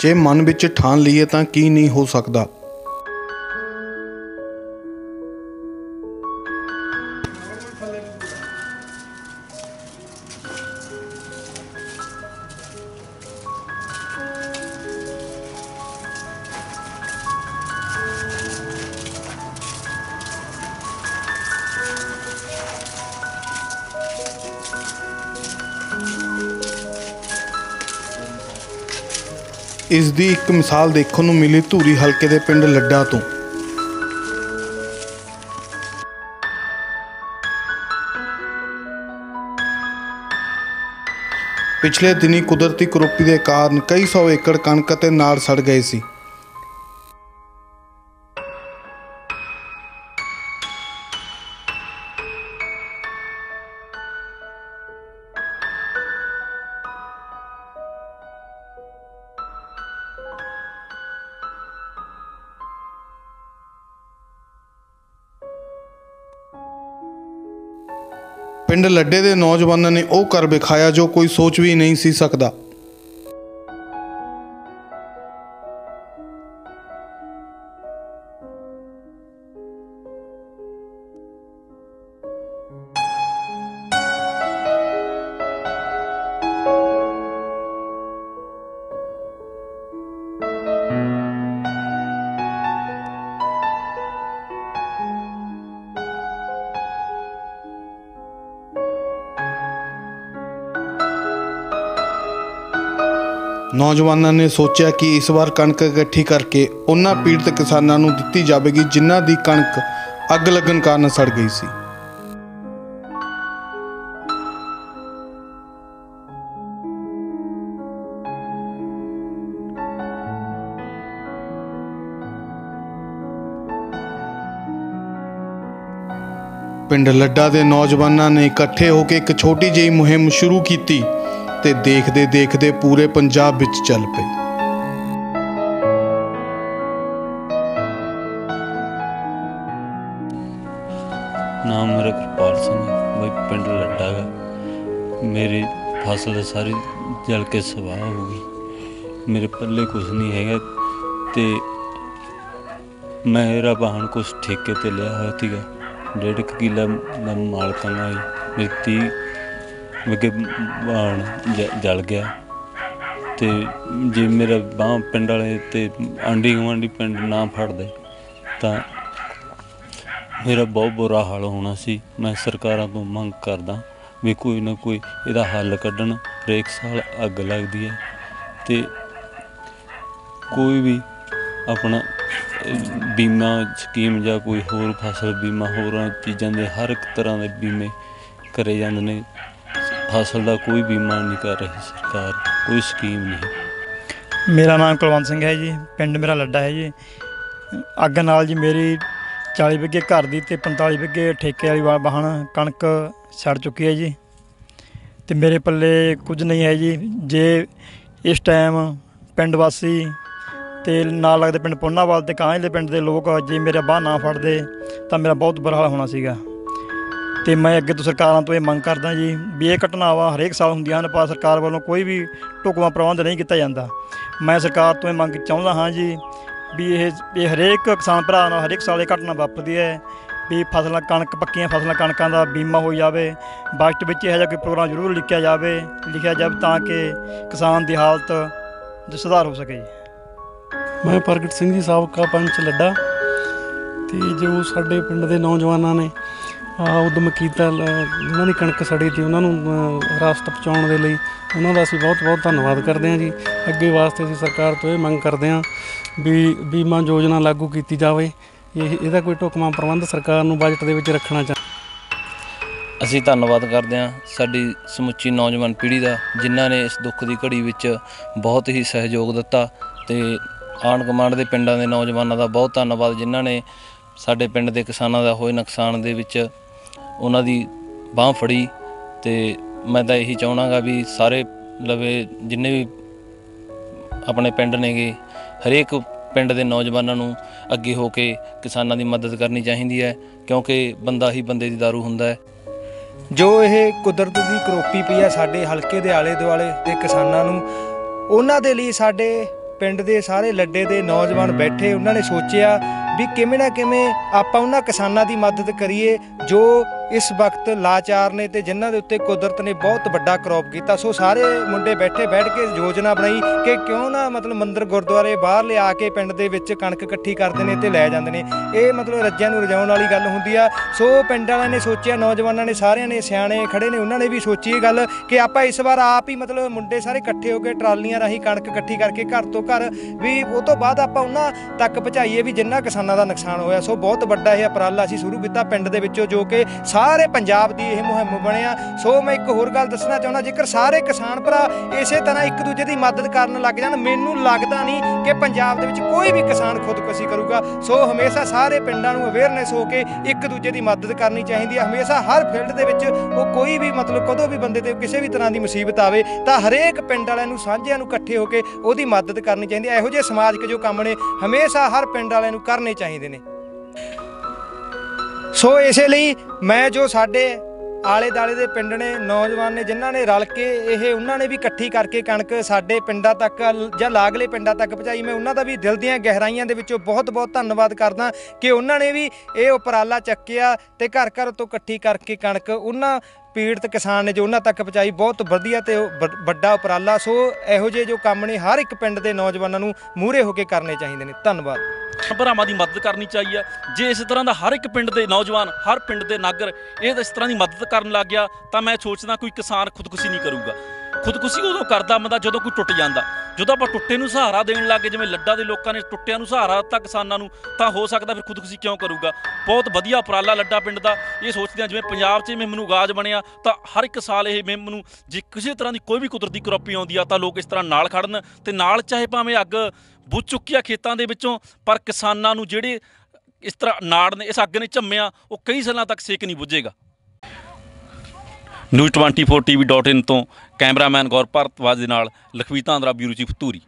ਜੇ ਮਨ ਵਿੱਚ ਠਾਣ ਲਈਏ ਤਾਂ ਕੀ ਨਹੀਂ ਹੋ ਸਕਦਾ? ਇਸ ਦੀ ਇੱਕ ਮਿਸਾਲ ਦੇਖਣ ਨੂੰ ਮਿਲੀ ਧੂਰੀ ਹਲਕੇ ਦੇ ਪਿੰਡ ਲੱਡਾ ਤੋਂ। ਪਿਛਲੇ ਦਿਨੀ ਕੁਦਰਤੀ ਕਰੋਪੀ ਦੇ ਕਾਰਨ ਕਈ ਸੌ ਏਕੜ ਕਣਕ ਅਤੇ ਨਾੜ ਸੜ ਗਏ ਸੀ। ਪਿੰਡ ਲੱਡੇ ਦੇ ਨੌਜਵਾਨਾਂ ਨੇ ਉਹ ਕਰ ਵਿਖਾਇਆ ਜੋ ਕੋਈ ਸੋਚ ਵੀ ਨਹੀਂ ਸੀ ਸਕਦਾ। ਨੌਜਵਾਨਾਂ ਨੇ ਸੋਚਿਆ ਕਿ ਇਸ ਵਾਰ ਕਣਕ ਇਕੱਠੀ ਕਰਕੇ ਉਹਨਾਂ ਪੀੜਤ ਕਿਸਾਨਾਂ ਨੂੰ ਦਿੱਤੀ ਜਾਵੇਗੀ, ਜਿਨ੍ਹਾਂ ਦੀ ਕਣਕ ਅੱਗ ਲੱਗਣ ਕਾਰਨ ਸੜ ਗਈ ਸੀ। ਪਿੰਡ ਲੱਡਾ ਦੇ ਨੌਜਵਾਨਾਂ ਨੇ ਇਕੱਠੇ ਹੋ ਕੇ ਇੱਕ ਛੋਟੀ ਜਿਹੀ ਮੁਹਿੰਮ ਸ਼ੁਰੂ ਕੀਤੀ। ਤੇ ਦੇਖਦੇ ਦੇਖਦੇ ਪੂਰੇ ਪੰਜਾਬ ਵਿੱਚ ਚੱਲ ਪਈ ਨਾਮ ਮੇਰਾ ਕਿਰਪਾਲ ਸਿੰਘ ਹੈ। ਬਈ ਪਿੰਡ ਲੱਡਾ ਮੇਰੀ ਫਸਲ ਸਾਰੀ ਜਲ ਕੇ ਸਵਾਹ ਹੋ ਗਈ। ਮੇਰੇ ਪੱਲੇ ਕੁਝ ਨਹੀਂ ਹੈਗਾ ਤੇ ਮੇਰਾ ਵਾਹਨ ਕੁਝ ਠੇਕੇ ਤੇ ਲਿਆ ਹੋਇਆ ਸੀਗਾ। ਡੇਢ ਕੁ ਕਿੱਲਾ ਦਾ ਮਾਲਕਾਂ ਦਾ ਮੇਰੀ ਵਿਗੇ ਵਾਹਨ ਜ- ਜਲ ਗਿਆ। ਤੇ ਜੇ ਮੇਰਾ ਬਾਹ ਪਿੰਡ ਵਾਲੇ ਤੇ ਆਂਢੀ ਗੁਆਂਢੀ ਪਿੰਡ ਨਾ ਫੜਦੇ, ਤਾਂ ਮੇਰਾ ਬਹੁਤ ਬੁਰਾ ਹਾਲ ਹੋਣਾ ਸੀ। ਮੈਂ ਸਰਕਾਰਾਂ ਤੋਂ ਮੰਗ ਕਰਦਾ ਵੀ ਕੋਈ ਨਾ ਕੋਈ ਇਹਦਾ ਹੱਲ ਕੱਢਣ। ਹਰੇਕ ਸਾਲ ਅੱਗ ਲੱਗਦੀ ਹੈ ਤੇ ਕੋਈ ਵੀ ਆਪਣਾ ਬੀਮਾ ਸਕੀਮ ਜਾਂ ਕੋਈ ਹੋਰ ਫਸਲ ਬੀਮਾ, ਹੋਰਾਂ ਚੀਜ਼ਾਂ ਦੇ ਹਰ ਇੱਕ ਤਰ੍ਹਾਂ ਦੇ ਬੀਮੇ ਕਰੇ ਜਾਂਦੇ ਨੇ। ਫਸਲ ਦਾ ਕੋਈ ਬੀਮਾ ਨਹੀਂ ਕਰ ਰਹੀ ਸਰਕਾਰ, ਕੋਈ ਸਕੀਮ ਨਹੀਂ। ਮੇਰਾ ਨਾਮ ਕੁਲਵੰਤ ਸਿੰਘ ਹੈ ਜੀ, ਪਿੰਡ ਮੇਰਾ ਲੱਡਾ ਹੈ ਜੀ। ਅੱਗ ਨਾਲ ਜੀ ਮੇਰੀ 40 ਵਿਗੇ ਘਰ ਦੀ ਤੇ 45 ਵਿਗੇ ਠੇਕੇ ਵਾਲੀ ਵਾ- ਵਾਹਣ ਕਣਕ ਸੜ ਚੁੱਕੀ ਹੈ ਜੀ। ਤੇ ਮੇਰੇ ਪੱਲੇ ਕੁਝ ਨਹੀਂ ਹੈ ਜੀ। ਜੇ ਇਸ ਟਾਈਮ ਪਿੰਡ ਵਾਸੀ ਤੇ ਨਾਲ ਲੱਗਦੇ ਪਿੰਡ ਪੁੰਨਾਵਾਲ ਤੇ ਕਾਂਝ ਦੇ ਪਿੰਡ ਦੇ ਲੋਕ ਜੇ ਮੇਰਾ ਬਾਹ ਨਾ ਫੜਦੇ, ਤਾਂ ਮੇਰਾ ਬਹੁਤ ਬੁਰਾ ਹਾਲ ਹੋਣਾ ਸੀਗਾ। ਤੇ ਮੈਂ ਅੱਗੇ ਤੋਂ ਸਰਕਾਰਾਂ ਤੋਂ ਇਹ ਮੰਗ ਕਰਦਾ ਜੀ ਵੀ ਇਹ ਘਟਨਾਵਾਂ ਹਰੇਕ ਸਾਲ ਹੁੰਦੀਆਂ ਹਨ ਪਰ ਸਰਕਾਰ ਵੱਲੋਂ ਕੋਈ ਵੀ ਢੁਕਵਾਂ ਪ੍ਰਬੰਧ ਨਹੀਂ ਕੀਤਾ ਜਾਂਦਾ। ਮੈਂ ਸਰਕਾਰ ਤੋਂ ਇਹ ਮੰਗ ਚਾਹੁੰਦਾ ਹਾਂ ਜੀ ਵੀ ਇਹ ਇਹ ਹਰੇਕ ਕਿਸਾਨ ਭਰਾ ਨਾਲ ਹਰੇਕ ਸਾਲ ਇਹ ਘਟਨਾ ਵਾਪਰਦੀ ਹੈ ਵੀ ਫਸਲਾਂ, ਕਣਕ, ਪੱਕੀਆਂ ਫਸਲਾਂ, ਕਣਕਾਂ ਦਾ ਬੀਮਾ ਹੋ ਜਾਵੇ। ਬਜਟ ਵਿੱਚ ਇਹੋ ਜਿਹਾ ਕੋਈ ਪ੍ਰੋਗਰਾਮ ਜ਼ਰੂਰ ਲਿਖਿਆ ਜਾਵੇ ਲਿਖਿਆ ਜਾਵੇ ਤਾਂ ਕਿ ਕਿਸਾਨ ਦੀ ਹਾਲਤ 'ਚ ਸੁਧਾਰ ਹੋ ਸਕੇ ਮੈਂ ਪ੍ਰਗਟ ਸਿੰਘ ਜੀ, ਸਾਬਕਾ ਪੰਚ ਲੱਡਾ। ਤੇ ਜੋ ਸਾਡੇ ਪਿੰਡ ਦੇ ਨੌਜਵਾਨਾਂ ਨੇ ਉਦਮ ਕੀਤਾ ਉਹਨਾਂ ਜਿਨ੍ਹਾਂ ਦੀ ਕਣਕ ਸੜੀ ਸੀ ਉਹਨਾਂ ਨੂੰ ਅ, ਰਾਸਤ ਪਹੁੰਚਾਉਣ ਦੇ ਲਈ ਉਹਨਾਂ ਦਾ ਅਸੀਂ ਬਹੁਤ ਬਹੁਤ ਧੰਨਵਾਦ ਕਰਦੇ ਹਾਂ ਜੀ। ਅੱਗੇ ਵਾਸਤੇ ਅਸੀਂ ਸਰਕਾਰ ਤੋਂ ਇਹ ਮੰਗ ਕਰਦੇ ਹਾਂ ਵੀ ਬੀਮਾ ਯੋਜਨਾ ਲਾਗੂ ਕੀਤੀ ਜਾਵੇ। ਇਹ ਇਹਦਾ ਕੋਈ ਢੁਕਵਾਂ ਪ੍ਰਬੰਧ ਸਰਕਾਰ ਨੂੰ ਬਜਟ ਦੇ ਵਿੱਚ ਰੱਖਣਾ ਚਾਹੀਦਾ ਅਸੀਂ ਧੰਨਵਾਦ ਕਰਦੇ ਹਾਂ ਸਾਡੀ ਸਮੁੱਚੀ ਨੌਜਵਾਨ ਪੀੜ੍ਹੀ ਦਾ ਜਿਨ੍ਹਾਂ ਨੇ ਇਸ ਦੁੱਖ ਦੀ ਘੜੀ ਵਿੱਚ ਬਹੁਤ ਹੀ ਸਹਿਯੋਗ ਦਿੱਤਾ ਤੇ ਆਂਢ ਗੁਆਂਢ ਦੇ ਪਿੰਡਾਂ ਦੇ ਨੌਜਵਾਨਾਂ ਦਾ ਬਹੁਤ ਧੰਨਵਾਦ ਜਿਨ੍ਹਾਂ ਨੇ ਸਾਡੇ ਪਿੰਡ ਦੇ ਕਿਸਾਨਾਂ ਦਾ ਹੋਏ ਨੁਕਸਾਨ ਦੇ ਵਿੱਚ ਉਹਨਾਂ ਦੀ ਬਾਹ ਫੜੀ ਤੇ ਮੈਂ ਤਾਂ ਇਹੀ ਚਾਹਣਾਗਾ ਵੀ ਸਾਰੇ ਲਵੇ ਜਿੰਨੇ ਵੀ ਆਪਣੇ ਪਿੰਡ ਨੇਗੇ, ਹਰੇਕ ਪਿੰਡ ਦੇ ਨੌਜਵਾਨਾਂ ਨੂੰ ਅੱਗੇ ਹੋ ਕੇ ਕਿਸਾਨਾਂ ਦੀ ਮਦਦ ਕਰਨੀ ਚਾਹੀਦੀ ਹੈ, ਕਿਉਂਕਿ ਬੰਦਾ ਹੀ ਬੰਦੇ ਦੀ ਦਾਰੂ ਹੁੰਦਾ ਹੈ। ਜੋ ਇਹ ਕੁਦਰਤ ਦੀ ਕਰੋਪੀ ਪਈ ਹੈ ਸਾਡੇ ਹਲਕੇ ਦੇ ਆਲੇ ਦੁਆਲੇ ਦੇ ਕਿਸਾਨਾਂ ਨੂੰ, ਉਹਨਾਂ ਦੇ ਲਈ ਸਾਡੇ ਪਿੰਡ ਦੇ ਸਾਰੇ ਲੱਡੇ ਦੇ ਨੌਜਵਾਨ ਬੈਠੇ, ਉਹਨਾਂ ਨੇ ਸੋਚਿਆ ਵੀ ਕਿਵੇਂ ਨਾ ਕਿਵੇਂ ਆਪਾਂ ਉਹਨਾਂ ਕਿਸਾਨਾਂ ਦੀ ਮਦਦ ਕਰੀਏ ਜੋ ਇਸ ਵਕਤ ਲਾਚਾਰ ਨੇ ਤੇ ਜਿਨ੍ਹਾਂ ਦੇ ਉੱਤੇ ਕੁਦਰਤ ਨੇ ਬਹੁਤ ਵੱਡਾ ਕਰੋਪ ਕੀਤਾ, ਸੋ ਸਾਰੇ ਮੁੰਡੇ ਬੈਠੇ ਬੈਠ ਕੇ ਯੋਜਨਾ ਬਣਾਈ ਕਿ ਕਿਉਂ ਨਾ ਮਤਲਬ ਮੰਦਰ ਗੁਰਦੁਆਰੇ ਬਾਹਰ ਲਿਆ ਕੇ ਪਿੰਡ ਦੇ ਵਿੱਚ ਕਣਕ ਇਕੱਠੀ ਕਰਦੇ ਨੇ ਤੇ ਲੈ ਜਾਂਦੇ ਨੇ। ਇਹ ਮਤਲਬ ਰੱਜਿਆਂ ਨੂੰ ਰਜਾਉਣ ਵਾਲੀ ਗੱਲ ਹੁੰਦੀ ਆ। ਸੋ ਪਿੰਡ ਵਾਲਿਆਂ ਨੇ ਸੋਚਿਆ, ਨੌਜਵਾਨਾਂ ਨੇ ਸਾਰਿਆਂ ਨੇ, ਸਿਆਣੇ ਖੜੇ ਨੇ, ਉਹਨਾਂ ਨੇ ਵੀ ਸੋਚੀ ਇਹ ਗੱਲ ਕਿ ਆਪਾਂ ਇਸ ਵਾਰ ਆਪ ਹੀ ਮਤਲਬ ਮੁੰਡੇ ਸਾਰੇ ਇਕੱਠੇ ਹੋ ਕੇ ਟਰਾਲੀਆਂ ਰਾਹੀਂ ਕਣਕ ਇਕੱਠੀ ਕਰਕੇ ਘਰ ਤੋਂ ਘਰ ਵੀ ਉਹ ਤੋਂ ਬਾਅਦ ਆਪਾਂ ਉਹਨਾਂ ਤੱਕ ਪਹੁੰਚਾਈਏ ਵੀ ਜਿੰਨਾ ਕਿਸਾਨਾਂ ਦਾ ਨੁਕਸਾਨ ਹੋਇਆ। ਸੋ ਬਹੁਤ ਵੱਡਾ ਇਹ ਅਪਰਾਲਾ ਅਸੀਂ ਸ਼ੁਰੂ ਕੀਤਾ ਪਿੰਡ ਦੇ ਵਿੱਚੋਂ ਜੋ ਕਿ ਸਾਰੇ ਪੰਜਾਬ ਦੀ ਇਹ ਮੁਹਿੰਮ ਬਣਿਆ। ਸੋ ਮੈਂ ਇੱਕ ਹੋਰ ਗੱਲ ਦੱਸਣਾ ਚਾਹੁੰਦਾ, ਜੇਕਰ ਸਾਰੇ ਕਿਸਾਨ ਭਰਾ ਇਸੇ ਤਰ੍ਹਾਂ ਇੱਕ ਦੂਜੇ ਦੀ ਮਦਦ ਕਰਨ ਲੱਗ ਜਾਣ, ਮੈਨੂੰ ਲੱਗਦਾ ਨਹੀਂ ਕਿ ਪੰਜਾਬ ਦੇ ਵਿੱਚ ਕੋਈ ਵੀ ਕਿਸਾਨ ਖੁਦਕੁਸ਼ੀ ਕਰੂਗਾ। ਸੋ ਹਮੇਸ਼ਾ ਸਾਰੇ ਪਿੰਡਾਂ ਨੂੰ ਅਵੇਅਰਨੈਸ ਹੋ ਕੇ ਇੱਕ ਦੂਜੇ ਦੀ ਮਦਦ ਕਰਨੀ ਚਾਹੀਦੀ ਹੈ। ਹਮੇਸ਼ਾ ਹਰ ਫੀਲਡ ਦੇ ਵਿੱਚ ਉਹ ਕੋਈ ਵੀ ਮਤਲਬ ਕਦੋਂ ਵੀ ਬੰਦੇ ਤੇ ਕਿਸੇ ਵੀ ਤਰ੍ਹਾਂ ਦੀ ਮੁਸੀਬਤ ਆਵੇ, ਤਾਂ ਹਰੇਕ ਪਿੰਡ ਵਾਲਿਆਂ ਨੂੰ ਸਾਂਝਿਆਂ ਨੂੰ ਇਕੱਠੇ ਹੋ ਕੇ ਉਹਦੀ ਮਦਦ ਕਰਨੀ ਚਾਹੀਦੀ ਹੈ। ਇਹੋ ਜਿਹੇ ਸਮਾਜਿਕ ਜੋ ਕੰਮ ਨੇ, ਹਮੇਸ਼ਾ ਹਰ ਪਿੰਡ ਵਾਲਿਆਂ ਨੂੰ ਕਰਨੇ ਚਾਹੀਦੇ ਨੇ। ਸੋ ਇਸੇ ਲਈ ਮੈਂ ਜੋ ਸਾਡੇ ਆਲੇ ਦਾਲੇ ਦੇ ਪਿੰਡ ਨੇ, ਨੌਜਵਾਨ ਨੇ, ਜਿਨ੍ਹਾਂ ਨੇ ਰਲ ਕੇ ਇਹ, ਉਹਨਾਂ ਨੇ ਵੀ ਇਕੱਠੀ ਕਰਕੇ ਕਣਕ ਸਾਡੇ ਪਿੰਡਾਂ ਤੱਕ ਜਾਂ ਲਾਗਲੇ ਪਿੰਡਾਂ ਤੱਕ ਪਹੁੰਚਾਈ। ਮੈਂ ਉਹਨਾਂ ਦਾ ਵੀ ਦਿਲ ਦੀਆਂ ਗਹਿਰਾਈਆਂ ਦੇ ਵਿੱਚੋਂ ਬਹੁਤ ਬਹੁਤ ਧੰਨਵਾਦ ਕਰਦਾ ਕਿ ਉਹਨਾਂ ਨੇ ਵੀ ਇਹ ਉਪਰਾਲਾ ਚੱਕਿਆ ਤੇ ਘਰ ਘਰ ਤੋਂ ਇਕੱਠੀ ਕਰਕੇ ਕਣਕ, ਉਹਨਾਂ ਪੀੜਤ ਕਿਸਾਨ ਨੇ ਜੋ ਉਹਨਾਂ ਤੱਕ ਪਹੁੰਚਾਈ, ਬਹੁਤ ਵਧੀਆ ਤੇ ਵ- ਵੱਡਾ ਉਪਰਾਲਾ। ਸੋ ਇਹੋ ਜਿਹੇ ਜੋ ਕੰਮ ਨੇ, ਹਰ ਇੱਕ ਪਿੰਡ ਦੇ ਨੌਜਵਾਨਾਂ ਨੂੰ ਮੂਹਰੇ ਹੋ ਕੇ ਕਰਨੇ ਚਾਹੀਦੇ ਨੇ। ਧੰਨਵਾਦ। ਭਰਾਵਾਂ ਦੀ ਮਦਦ ਕਰਨੀ ਚਾਹੀਦੀ ਹੈ ਜੇ ਇਸ ਤਰ੍ਹਾਂ ਦਾ ਹਰ ਇੱਕ ਪਿੰਡ ਦੇ ਨੌਜਵਾਨ, ਹਰ ਪਿੰਡ ਦੇ ਨਾਗਰ, ਇਹ ਇਸ ਤਰ੍ਹਾਂ ਦੀ ਮਦਦ ਕਰਨ ਲੱਗ ਗਿਆ, ਤਾਂ ਮੈਂ ਸੋਚਦਾ ਕੋਈ ਕਿਸਾਨ ਖੁਦਕੁਸ਼ੀ ਨਹੀਂ ਕਰੂਗਾ। ਖੁਦਕੁਸ਼ੀ ਉਦੋਂ ਕਰਦਾ ਬੰਦਾ ਜਦੋਂ ਕੋਈ ਟੁੱਟ ਜਾਂਦਾ। ਜਦੋਂ ਆਪਾਂ ਟੁੱਟੇ ਨੂੰ ਸਹਾਰਾ ਦੇਣ ਲੱਗੇ ਜਿਵੇਂ ਲੱਡਾ ਦੇ ਲੋਕਾਂ ਨੇ ਟੁੱਟਿਆਂ ਨੂੰ ਸਹਾਰਾ ਦਿੱਤਾ ਕਿਸਾਨਾਂ ਨੂੰ, ਤਾਂ ਹੋ ਸਕਦਾ ਫਿਰ ਖੁਦਕੁਸ਼ੀ ਕਿਉਂ ਕਰੂਗਾ। ਬਹੁਤ ਵਧੀਆ ਉਪਰਾਲਾ ਲੱਡਾ ਪਿੰਡ ਦਾ। ਇਹ ਸੋਚਦੇ ਆ ਜਿਵੇਂ ਪੰਜਾਬ 'ਚ ਮਿੰਮ ਨੂੰ ਗਾਜ ਬਣਿਆ, ਤਾਂ ਹਰ ਇੱਕ ਸਾਲ ਇਹ ਮਿੰਮ ਨੂੰ ਜੇ ਕਿਸੇ ਤਰ੍ਹਾਂ ਦੀ ਕੋਈ ਵੀ ਕੁਦਰਤੀ ਕਰੋਪੀ ਆਉਂਦੀ ਆ, ਤਾਂ ਲੋਕ ਇਸ ਤਰ੍ਹਾਂ ਨਾਲ ਖੜਨ ਤੇ ਨਾਲ ਚਾਹੇ ਭਾਵੇਂ ਅੱਗ ਬੁੱਝ ਚੁੱਕੀ ਆ ਖੇਤਾਂ ਦੇ ਵਿੱਚੋਂ, ਪਰ ਕਿਸਾਨਾਂ ਨੂੰ ਜਿਹੜੇ ਇਸ ਤਰ੍ਹਾਂ ਨਾੜ ਨੇ, ਇਸ ਅੱਗ ਨੇ ਝੰਮਿਆ, ਉਹ ਕਈ ਸਾਲਾਂ ਤੱਕ ਸੇਕ ਨਹੀਂ ਬੁੱਝੇਗਾ। ਨਿਊਜ਼ 24 ਟੀਵੀ.in ਤੋਂ ਕੈਮਰਾਮੈਨ ਗੌਰ ਭਾਰਤਵਾਜ ਦੇ ਨਾਲ ਲਖਵੀਰ ਤਾਂਦਰਾ ਬਿਊਰੋ ਚੀਫ ਧੂਰੀ